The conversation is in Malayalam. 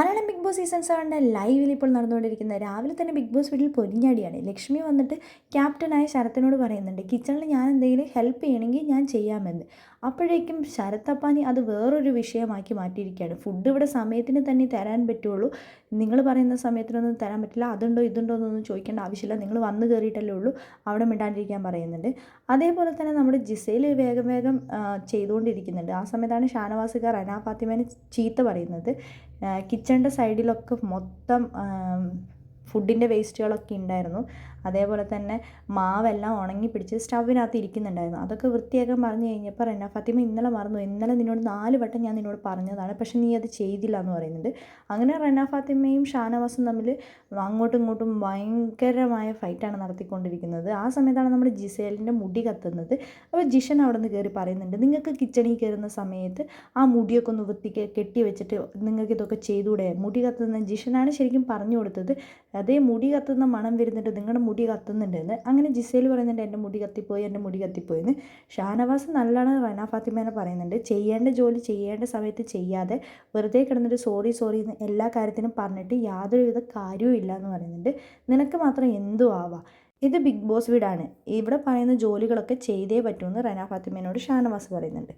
മലയാളം ബിഗ് ബോസ് സീസൺ സെവന്റെ ലൈവിൽ ഇപ്പോൾ നടന്നുകൊണ്ടിരിക്കുന്ന രാവിലെ തന്നെ ബിഗ് ബോസ് വീട്ടിൽ പൊരിഞ്ഞാടിയാണ്. ലക്ഷ്മി വന്നിട്ട് ക്യാപ്റ്റനായ ശരത്തിനോട് പറയുന്നുണ്ട് കിച്ചണിൽ ഞാൻ എന്തെങ്കിലും ഹെൽപ്പ് ചെയ്യണമെങ്കിൽ ഞാൻ ചെയ്യാമെന്ന്. അപ്പോഴേക്കും ശരത്തപ്പാനി അത് വേറൊരു വിഷയമാക്കി മാറ്റിയിരിക്കുകയാണ്. ഫുഡ് ഇവിടെ സമയത്തിന് തന്നെ തരാൻ പറ്റുള്ളൂ. നിങ്ങൾ പറയുന്ന സമയത്തിനൊന്നും തരാൻ പറ്റില്ല. അതുണ്ടോ ഇതുണ്ടോ എന്നൊന്നും ചോദിക്കേണ്ട ആവശ്യമില്ല. നിങ്ങൾ വന്നു കയറിയിട്ടല്ലേ ഉള്ളൂ. അവിടെ മിണ്ടാണ്ടിരിക്കാൻ പറയുന്നുണ്ട്. അതേപോലെ തന്നെ നമ്മുടെ ജിസയിൽ വേഗം വേഗം ചെയ്തുകൊണ്ടിരിക്കുന്നുണ്ട്. ആ സമയത്താണ് ഷാനവാസുകാർ അനാ ഫാത്തിമേനെ ചീത്ത പറയുന്നത്. കിച്ചണിന്റെ സൈഡിലൊക്കെ മൊത്തം ഫുഡിന്റെ വേസ്റ്റുകളൊക്കെ ഉണ്ടായിരുന്നു. അതേപോലെ തന്നെ മാവെല്ലാം ഉണങ്ങി പിടിച്ച് സ്റ്റവിനകത്ത് ഇരിക്കുന്നുണ്ടായിരുന്നു. അതൊക്കെ വൃത്തിയാക്കാൻ പറഞ്ഞു കഴിഞ്ഞപ്പോൾ റെന ഫാത്തിമ ഇന്നലെ മറന്നു ഇന്നലെ നിന്നോട് നാല് വട്ടം ഞാൻ നിന്നോട് പറഞ്ഞതാണ്. പക്ഷെ നീ അത് ചെയ്തില്ല എന്ന് പറയുന്നുണ്ട്. അങ്ങനെ റെന ഫാത്തിമയും ഷാനവാസും തമ്മിൽ അങ്ങോട്ടും ഇങ്ങോട്ടും ഭയങ്കരമായ ഫൈറ്റാണ് നടത്തിക്കൊണ്ടിരിക്കുന്നത്. ആ സമയത്താണ് നമ്മുടെ ജിസേലിന്റെ മുടി കത്തുന്നത്. അപ്പോൾ ജിഷൻ അവിടെ നിന്ന് കയറി പറയുന്നുണ്ട് നിങ്ങൾക്ക് കിച്ചണിൽ കയറുന്ന സമയത്ത് ആ മുടിയൊക്കെ ഒന്ന് വൃത്തിക്ക് കെട്ടി വെച്ചിട്ട് നിങ്ങൾക്ക് ഇതൊക്കെ ചെയ്തുകൂടെ? മുടി കത്തുന്ന ജിഷനാണ് ശരിക്കും പറഞ്ഞു കൊടുത്തത്. അതേ മുടി കത്തുന്ന മണം വരുന്നുണ്ട് നിങ്ങളുടെ മുടി കത്തുന്നുണ്ടെന്ന്. അങ്ങനെ ജിസേൽ പറയുന്നുണ്ട് എന്റെ മുടി കത്തിപ്പോയി എന്റെ മുടി കത്തിപ്പോയി എന്ന് ഷാനവാസ് നല്ലോണം റന ഫാത്തിമേനെ പറയുന്നുണ്ട് ചെയ്യേണ്ട ജോലി ചെയ്യേണ്ട സമയത്ത് ചെയ്യാതെ വെറുതെ കിടന്നിട്ട് സോറി സോറി എന്ന് എല്ലാ കാര്യത്തിനും പറഞ്ഞിട്ട് യാതൊരുവിധ കാര്യവും ഇല്ല എന്ന് പറയുന്നുണ്ട്. നിനക്ക് മാത്രം എന്തും ആവാം. ഇത് ബിഗ് ബോസ് വീടാണ്. ഇവിടെ പറയുന്ന ജോലികളൊക്കെ ചെയ്തേ പറ്റുമെന്ന് റന ഫാത്തിമേനോട് ഷാനവാസ് പറയുന്നുണ്ട്.